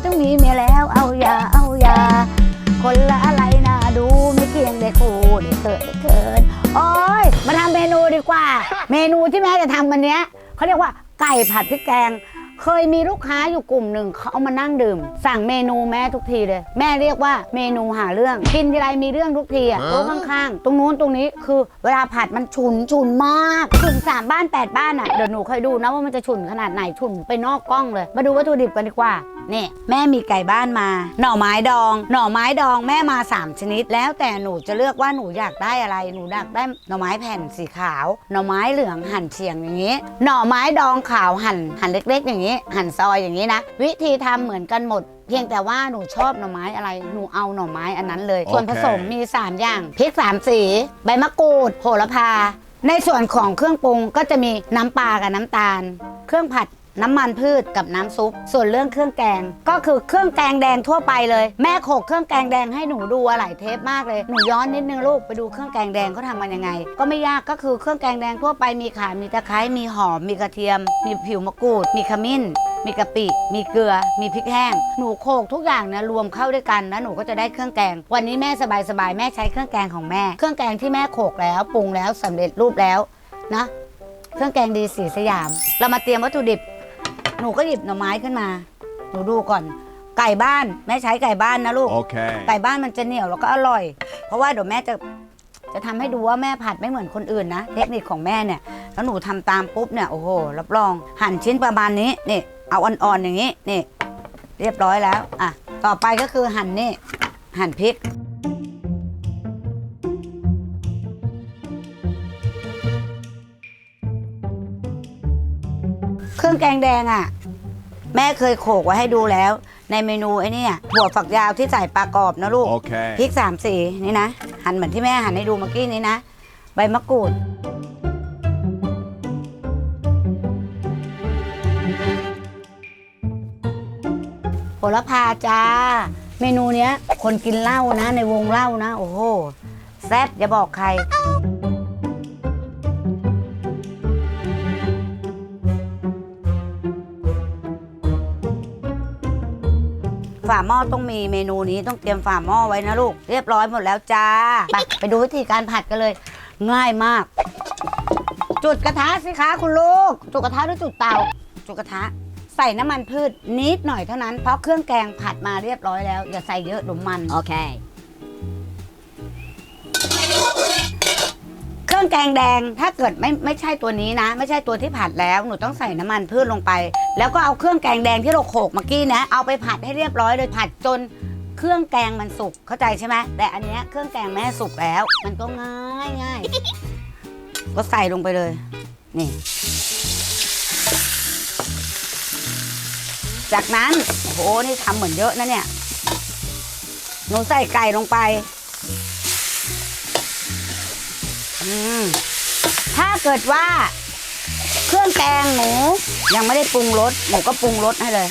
แซวต้องมีเมียแล้วเอาอย่าเอาอย่าคนละอะไรนะดูไม่เกี่ยงได้คู่ได้เกิดได้เกินโอ้ยมาทำเมนูดีกว่า เมนูที่แม่จะทำวันเนี้ยเขาเรียกว่าไก่ผัดพริกแกง เคยมีลูกค้าอยู่กลุ่มหนึ่งเขาเอามานั่งดื่ม สั่งเมนูแม่ทุกทีเลย แม่เรียกว่าเมนูหาเรื่อง กินทีไรมีเรื่องทุกทีอะโต๊ะข้างๆ ตรงนู้นตรงนี้คือเวลาผัดมันฉุนฉุนมากฉุนสามบ้านแปดบ้านอะเดี๋ยวหนูคอยดูนะว่ามันจะฉุนขนาดไหนฉุนไปนอกกล้องเลย มาดูวัตถุดิบกันดีกว่า นี่แม่มีไก่บ้านมา หน่อไม้ดอง หน่อไม้ดองแม่มา 3 ชนิด แล้วแต่หนูจะเลือกว่าหนูอยากได้อะไรหนูอยากได้หน่อไม้แผ่นสีขาว หน่อไม้เหลืองหั่นเฉียงอย่างนี้ หน่อไม้ดองขาวหั่นหั่นเล็ก ๆ อย่างนี้ หั่นซอยอย่างนี้นะ วิธีทำเหมือนกันหมดเพียงแต่ว่าหนูชอบหน่อไม้อะไร หนูเอาหน่อไม้อันนั้นเลย ส่วนผสมมี 3 อย่างพริก3สี ใบมะกรูด โหระพา ในส่วนของเครื่องปรุงก็จะมีน้ำปลากับน้ำตาล เครื่องผัด น้ำมันพืชกับน้ำซุป ส่วนเรื่องเครื่องแกง ก็คือเครื่องแกงแดงทั่วไปเลย แม่โขกเครื่องแกงแดงให้หนูดูอะหลายเทปมากเลยหนูย้อนนิดนึงลูกไปดูเครื่องแกงแดงเขาทำกันยังไง ก็ไม่ยากก็คือเครื่องแกงแดงทั่วไปมีข่ามีตะไคร้มีหอม มีกระเทียม มีผิวมะกรูด มีขมิ้น มีกะปิ มีเกลือ มีพริกแห้ง หนูโขกทุกอย่างนะรวมเข้าด้วยกันแล้วหนูก็จะได้เครื่องแกง วันนี้แม่สบายๆแม่ใช้เครื่องแกงของแม่ เครื่องแกงที่แม่โขกแล้วปรุงแล้วสำเร็จรูปแล้วนะ เครื่องแกงดีสีสยาม เรามาเตรียมวัตถุดิบ หนูก็หยิบหน่อไม้ขึ้นมา หนูดูก่อน ไก่บ้านแม่ใช้ไก่บ้านนะลูก Okay. ไก่บ้านมันจะเหนียวแล้วก็อร่อย เพราะว่าเดี๋ยวแม่จะจะทำให้ดูว่าแม่ผัดไม่เหมือนคนอื่นนะ เทคนิคของแม่เนี่ย แล้วหนูทำตามปุ๊บเนี่ยโอ้โหรับรองหั่นชิ้นประมาณนี้นี่เอาอ่อนๆอย่างนี้นี่ เรียบร้อยแล้วอะต่อไปก็คือหั่นนี่หั่นพริก เครื่องแกงแดงอะ แม่เคยโขลกไว้ให้ดูแล้ว ในเมนูไอ้เนี่ยถั่วฝักยาวที่ใส่ปลากรอบนะลูก Okay. พริกสามสีนี่นะ หั่นเหมือนที่แม่หั่นให้ดูเมื่อกี้นี้นะ ใบมะกรูด โหระพาจ้า เมนูเนี้ย คนกินเหล้านะ ในวงเหล้านะ โอ้โห แซ่บอย่าบอกใคร ฝาหม้อต้องมีเมนูนี้ต้องเตรียมฝาหม้อไว้นะลูก เรียบร้อยหมดแล้วจ้า ไปไปดูวิธีการผัดกันเลย ง่ายมาก จุดกระทะสิคะคุณลูก จุดกระทะหรือจุดเตา จุดกระทะ ใส่น้ำมันพืชนิดหน่อยเท่านั้นเพราะเครื่องแกงผัดมาเรียบร้อยแล้ว อย่าใส่เยอะดุมมันโอเค รื่องแกงแดงถ้าเกิดไม่ไม่ใช่ตัวนี้นะ ไม่ใช่ตัวที่ผัดแล้วหนูต้องใส่น้ำมันพืชลงไป แล้วก็เอาเครื่องแกงแดงที่เราโขลกเมื่อกี้นะเอาไปผัดให้เรียบร้อยเลยผัดจนเครื่องแกงมันสุกเข้าใจใช่ไหมแต่อันเนี้ยเครื่องแกงแม่สุกแล้ว มันก็ง่ายง่ายก็ใส่ลงไปเลย นี่ จากนั้นโอ้โหนี่ทำเหมือนเยอะนะเนี่ยหนูใส่ไก่ลงไป ถ้าเกิดว่า เครื่องแกงหนูยังไม่ได้ปรุงรสหนูก็ปรุงรสให้เลย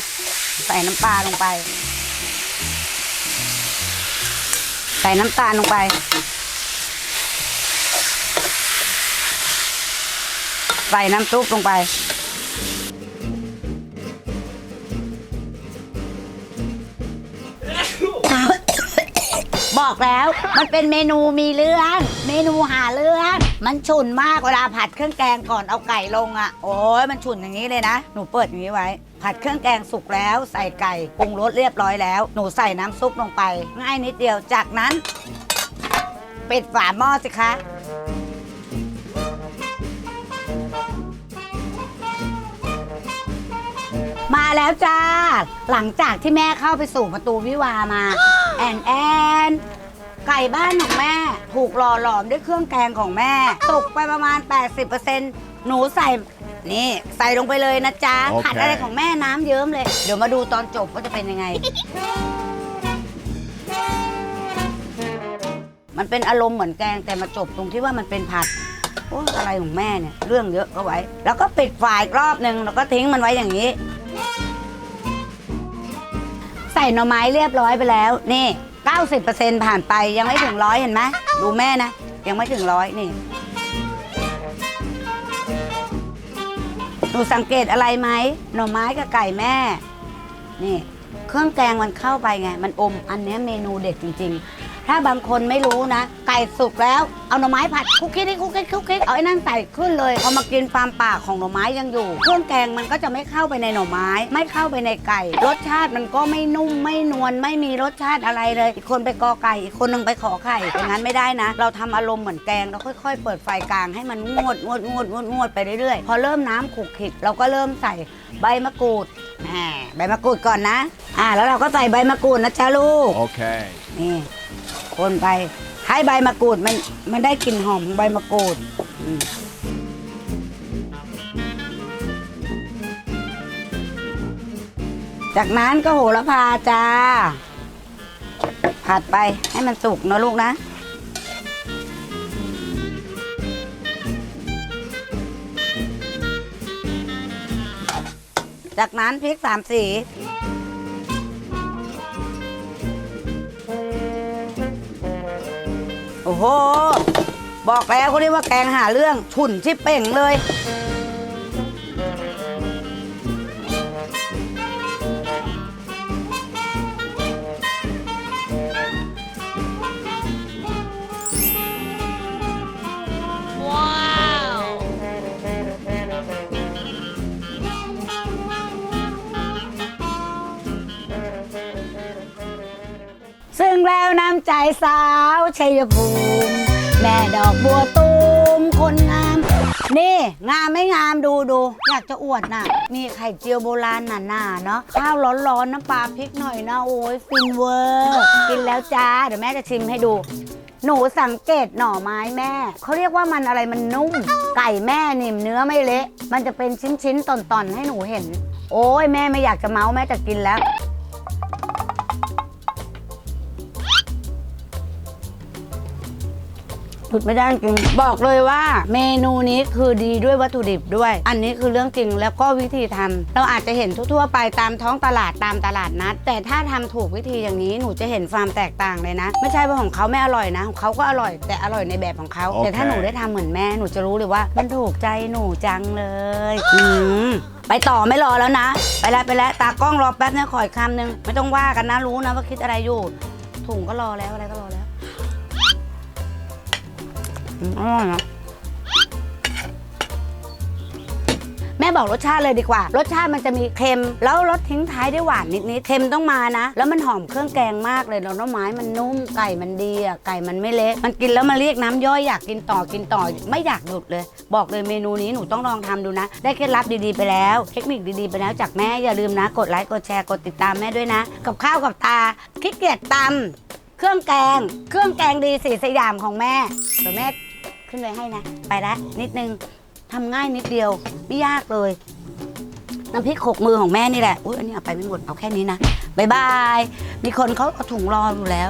ใส่น้ำปลาลงไป ใส่น้ำตาลลงไป ใส่น้ำซุปลงไป บอกแล้ว มันเป็นเมนูมีเรื่อง เมนูหาเรื่อง มันฉุนมากเวลาผัดเครื่องแกงก่อนเอาไก่ลงอะ่ะ โอ้ยมันฉุนอย่างนี้เลยนะ หนูเปิดอย่างนี้ไว้ ผัดเครื่องแกงสุกแล้ว ใส่ไก่ปรุงรสเรียบร้อยแล้ว หนูใส่น้ำซุปลงไป ง่ายนิดเดียว จากนั้นปิดฝาหม้อสิคะมาแล้วจ้า หลังจากที่แม่เข้าไปสู่ประตูวิวามา แอนแอน ไก่บ้านของแม่ ถูกหล่อหลอมด้วยเครื่องแกงของแม่ตกไปประมาณ 80%หนูใส่นี่ ใส่ลงไปเลยนะจ๊ะโอเค ผัดอะไรของแม่น้ำเยิ้มเลย เดี๋ยวมาดูตอนจบว่าจะเป็นยังไง มันเป็นอารมณ์เหมือนแกงแต่มาจบตรงที่ว่ามันเป็นผัดโอ้อะไรของแม่เนี่ย เรื่องเยอะก็ไว้ แล้วก็ปิดฝายรอบหนึ่งแล้วก็ทิ้งมันไว้อย่างนี้ ใส่หน่อไม้เรียบร้อยไปแล้ว นี่ 90%ผ่านไปยังไม่ถึงร้อยเห็นไหมดูแม่นะ ยังไม่ถึงร้อยนี่หนูสังเกตอะไรไหมหน่อไม้กับไก่แม่ นี่ เครื่องแกงมันเข้าไปไง มันอมอันนี้เมนูเด็ดจริง ๆ ถ้าบางคนไม่รู้นะ ไก่สุกแล้ว เอาหน่อไม้ผัดคุกคิกคุกคิกคุกคิกเอาไอ้นั่นใส่ขึ้นเลยพอมากินฟาร์มป่าของหน่อไม้ยังอยู่ เครื่องแกงมันก็จะไม่เข้าไปในหน่อไม้ ไม่เข้าไปในไก่ รสชาติมันก็ไม่นุ่มไม่นวลไม่มีรสชาติอะไรเลย อีกคนไปกอไก่อีกคนหนึงไปขอไข่อย่างนั้นไม่ได้นะ เราทำอารมณ์เหมือนแกงเราค่อย ๆ เปิดไฟกลางให้มันงวดงวดงวดงวดงวดไปเรื่อยๆพอเริ่มน้ำขลุกขลิกเราก็เริ่มใส่ใบมะกรูดแหมใบมะกรูดก่อนนะ อ่า แล้วเราก็ใส่ใบมะกรูดนะจ๊ะลูก Okay. นี่ คนไปให้ใบมะกรูดมันมันได้กลิ่นหอมของใบมะกรูดอืมจากนั้นก็โหระพาจ้า ผัดไปให้มันสุกนะลูกนะ จากนั้นพริกสามสี โอ้โห บอกแล้วเขาเรียกว่าแกงหาเรื่องฉุนชิบเป่งเลย ซึ่งแล้วน้ำใจสาวชัยภูมิ แม่ดอกบัวตูมคนงาม นี่ งามไม่งามดูดูอยากจะอวดน่ะ มีไข่เจียวโบราณหนาๆเนาะข้าวร้อนๆน้ำปลาพริกหน่อยนะโอ้ยฟินเวอร์กินแล้วจ้า เดี๋ยวแม่จะชิมให้ดู หนูสังเกตหน่อไม้แม่ เขาเรียกว่ามันอะไรมันนุ่ม ไก่แม่นิ่มเนื้อไม่เละ มันจะเป็นชิ้นๆตอนๆให้หนูเห็น โอ้ยแม่ไม่อยากจะเมาส์แม่จะกินแล้ว หยุดไม่ได้จริงบอกเลยว่า เมนูนี้คือดีด้วยวัตถุดิบด้วย อันนี้คือเรื่องจริงแล้วก็วิธีทำเราอาจจะเห็นทั่วๆไปตามท้องตลาดตามตลาดนัด แต่ถ้าทำถูกวิธีอย่างนี้หนูจะเห็นความแตกต่างเลยนะ ไม่ใช่ว่าของเขาไม่อร่อยนะของเขาก็อร่อยแต่อร่อยในแบบของเขาโอเคแต่ถ้าหนูได้ทำเหมือนแม่หนูจะรู้เลยว่า มันถูกใจหนูจังเลยอืมไปต่อไม่รอแล้วนะ ไปแล้วไปแล้วตากล้องรอแป๊บนะขออีกคำนึงไม่ต้องว่ากันนะรู้นะว่าคิดอะไรอยู่ถุงก็รอแล้วอะไรก็รอแล้ว อร่อยนะแม่บอกรสชาติเลยดีกว่า รสชาติมันจะมีเค็ม แล้วรสทิ้งท้ายได้หวานนิดๆเค็มต้องมานะ แล้วมันหอมเครื่องแกงมากเลยแล้วน้ำไม้มันนุ่มไก่มันดีอะไก่มันไม่เละมันกินแล้วมันเรียกน้ำย่อยอยากกินต่อกินต่อไม่อยากหยุดเลย บอกเลยเมนูนี้หนูต้องลองทำดูนะ ได้เคล็ดลับดีๆไปแล้ว เทคนิคดีๆไปแล้วจากแม่อย่าลืมนะ กดไลค์กดแชร์กดติดตามแม่ด้วยนะ กับข้าวกับตาขี้เกียจตำเครื่องแกง เครื่องแกงดีสีสยามของแม่เดี๋ยวแม่ ขึ้นไปให้นะ ไปละนิดนึงทำง่ายนิดเดียว ไม่ยากเลยน้ำพริกขกมือของแม่นี่แหละ อุ้ยอันนี้เอาไปไม่หมดเอาแค่นี้นะบายบาย มีคนเขาเอาถุงรออยู่แล้ว